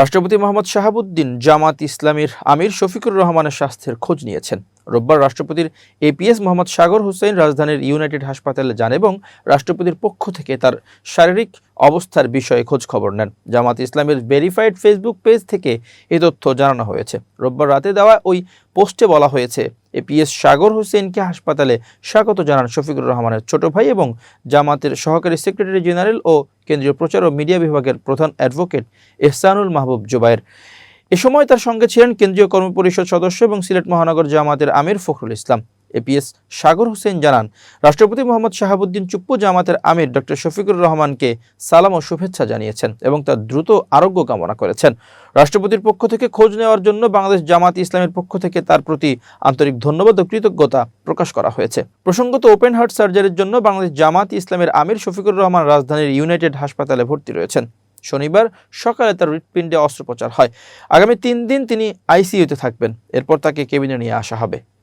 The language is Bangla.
রাষ্ট্রপতি মোহাম্মদ শাহাবুদ্দিন জামাত ইসলামীর আমির শফিকুর রহমানের স্বাস্থ্যের খোঁজ নিয়েছেন। রোববার রাষ্ট্রপতির এপিএস মোহাম্মদ সাগর হোসেন রাজধানীর ইউনাইটেড হাসপাতালে যান এবং রাষ্ট্রপতির পক্ষ থেকে তার শারীরিক অবস্থার বিষয়ে খোঁজ খবর নেন। জামাত ইসলামের ভেরিফাইড ফেসবুক পেজ থেকে এ তথ্য জানানো হয়েছে। রোববার রাতে দেওয়া ওই পোস্টে বলা হয়েছে, এপিএস সাগর হোসেনকে হাসপাতালে স্বাগত জানান শফিকুর রহমানের ছোট ভাই এবং জামাতের সহকারী সেক্রেটারি জেনারেল ও কেন্দ্রীয় প্রচার ও মিডিয়া বিভাগের প্রধান অ্যাডভোকেট এহসানুল মাহবুব জুবায়ের। এ সময় তার সঙ্গে ছিলেন কেন্দ্রীয় কর্মপরিষদ সদস্য এবং সিলেট মহানগর জামাতের আমির ফখরুল ইসলাম। এপিএস সাগর হোসেন জানান, রাষ্ট্রপতি মোহাম্মদ শাহাবুদ্দিন চুপ্পু জামাতের আমির ডক্টর শফিকুর রহমানকে সালাম ও শুভেচ্ছা জানিয়েছেন এবং তার দ্রুত আরোগ্য কামনা করেছেন। রাষ্ট্রপতির পক্ষ থেকে খোঁজ নেওয়ার জন্য বাংলাদেশ জামাত ইসলামের পক্ষ থেকে তার প্রতি আন্তরিক ধন্যবাদ ও কৃতজ্ঞতা প্রকাশ করা হয়েছে। প্রসঙ্গত, ওপেন হার্ট সার্জারির জন্য বাংলাদেশ জামাত ইসলামের আমির শফিকুর রহমান রাজধানীর ইউনাইটেড হাসপাতালে ভর্তি রয়েছেন। শনিবার সকালে তার হৃৎপিণ্ডে অস্ত্রোপচার হয়। আগামী তিন দিন তিনি আইসিইউতে থাকবেন। এরপর তাকে কেবিনে নিয়ে আসা হবে।